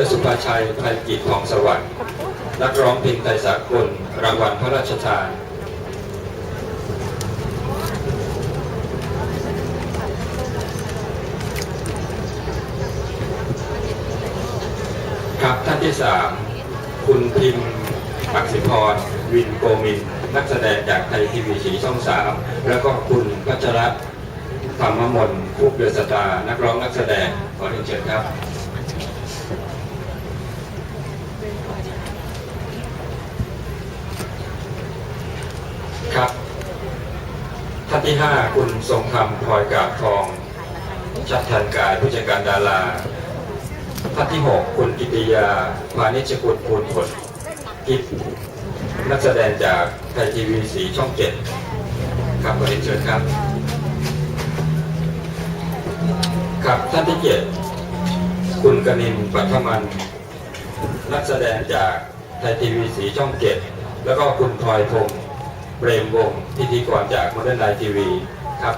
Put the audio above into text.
รสุภาชัยไพรกิจของสวัสดิ์นักร้องเพลงไทยสากลรางวัลพระราชทานครับท่านที่สามคุณพิมพ์อักษิพร วินโกมิน นักแสดงจากไทยทีวีสีช่องสามแล้วก็คุณพัชระธรรมมนผู้เดือสตา นักร้องนักแสดงขอเรียนเชิญครับ ท่านที่ห้าคุณทรงธรรมพลอยกาบทองชัดทันกายผู้จัดการดารา ท่านที่หกคุณกิติยาพานิชกุลภูลผลกิจนักแสดงจากไทยทีวีสีช่องเจ็ดครับขอเรียนเชิญครับ ครับท่านที่เจ็ดคุณกนินปัทมัน นักแสดงจากไทยทีวีสีช่องเจ็ดแล้วก็คุณพลอยพงษ์ เปรมวงศ์พิธีกรจากม o เ e ร์นไ t ทีวีครับ